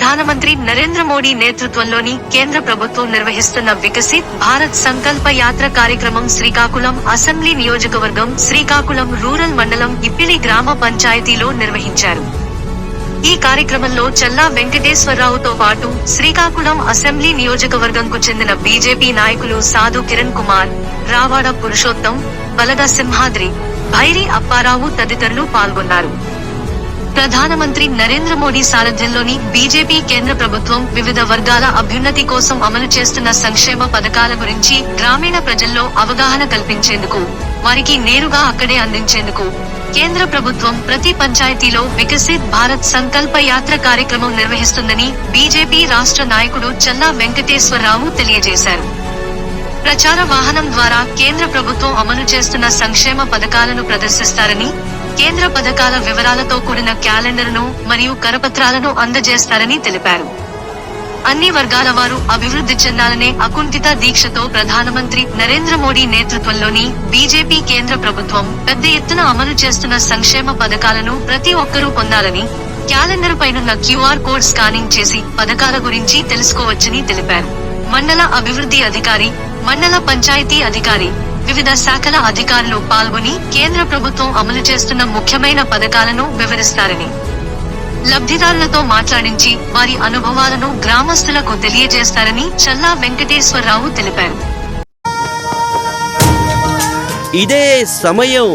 ప్రధానమంత్రి నరేంద్ర మోడీ నేతృత్వంలోని కేంద్ర ప్రభుత్వం నిర్వహిస్తున్న వికసిత్ భారత్ సంకల్ప యాత్ర కార్యక్రమం శ్రీకాకుళం అసెంబ్లీ నియోజకవర్గం శ్రీకాకుళం రూరల్ మండలం ఇప్పిలి గ్రామ పంచాయతీలో నిర్వహించారు. ఈ కార్యక్రమంలో చల్లా వెంకటేశ్వరరావుతో పాటు శ్రీకాకుళం అసెంబ్లీ నియోజకవర్గంకు చెందిన బీజేపీ నాయకులు సాధు కిరణ్ కుమార్ రావాడ పురుషోత్తం బలగ సింహాద్రి భైరి అప్పారావు తదితరులు పాల్గొన్నారు. ప్రధానమంత్రి నరేంద్ర మోడీ సారథ్యంలోని బీజేపీ కేంద్ర ప్రభుత్వం వివిధ వర్గాల అభ్యున్నతి కోసం అమలు చేస్తున్న సంక్షేమ పథకాల గురించి గ్రామీణ ప్రజల్లో అవగాహన కల్పించేందుకు వారికి నేరుగా అక్కడే అందించేందుకు కేంద్ర ప్రభుత్వం ప్రతి పంచాయతీలో వికసిత్ భారత్ సంకల్ప యాత్ర కార్యక్రమం నిర్వహిస్తుందని బీజేపీ రాష్ట్ర నాయకుడు చల్లా వెంకటేశ్వరరావు తెలియజేశారు. ప్రచార వాహనం ద్వారా కేంద్ర ప్రభుత్వం అమలు చేస్తున్న సంక్షేమ పథకాలను ప్రదర్శిస్తారని కేంద్ర పథకాల వివరాలతో కూడిన క్యాలెండర్ను మరియు కరపత్రాలను అందజేస్తారని తెలిపారు. అన్ని వర్గాల వారు అభివృద్ధి చెందాలనే అకుంఠిత దీక్షతో ప్రధానమంత్రి నరేంద్ర మోడీ నేతృత్వంలోని బీజేపీ కేంద్ర ప్రభుత్వం పెద్ద ఎత్తున అమలు చేస్తున్న సంక్షేమ పథకాలను ప్రతి ఒక్కరూ పొందాలని క్యాలెండర్ పైనున్న క్యూఆర్ కోడ్ స్కానింగ్ చేసి పథకాల గురించి తెలుసుకోవచ్చని తెలిపారు. మండల అభివృద్ధి అధికారి మండల పంచాయతీ అధికారి వివిధ శాఖల అధికారులు పాల్గొని కేంద్ర ప్రభుత్వం అమలు చేస్తున్న ముఖ్యమైన పథకాలను వివరిస్తారని లబ్ధిదారులతో మాట్లాడించి వారి అనుభవాలను గ్రామస్తులకు తెలియజేస్తారని చల్లా వెంకటేశ్వరరావు తెలిపారు ఇదే సమయం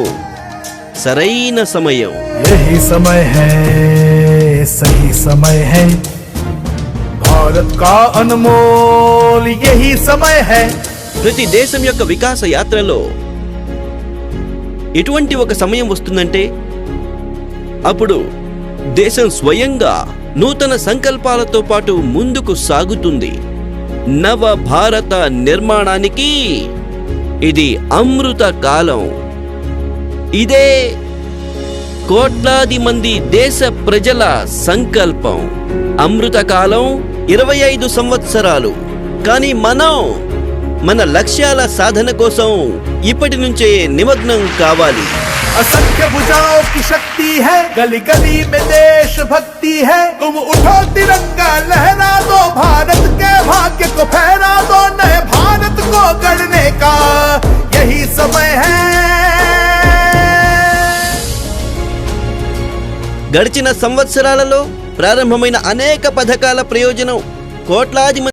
సరైన సమయం यही समय है सही समय है भारत का अनमोल यही समय है ప్రతి దేశం యొక్క వికాస యాత్రలో ఎటువంటి ఒక సమయం వస్తుందంటే అప్పుడు దేశం స్వయంగా నూతన సంకల్పాలతో పాటు ముందుకు సాగుతుంది. నవ భారత నిర్మాణానికి ఇది అమృత కాలం. ఇదే కోట్లాది మంది దేశ ప్రజల సంకల్పం. అమృత కాలం ఇరవై ఐదు సంవత్సరాలు. కానీ మనం మన లక్ష్యాల సాధన కోసం ఇప్పటి నుంచే నిమగ్నం కావాలి असंख्य भुजाओं की शक्ति है गली गली में देश भक्ति है तुम उठो तिरंगा लहरा दो भारत के भाग्य को फहरा दो नए भारत को गढ़ने का यही समय है గడిచిన సంవత్సరాలలో ప్రారంభమైన అనేక పథకాల ప్రయోజనం కోట్లాది మంది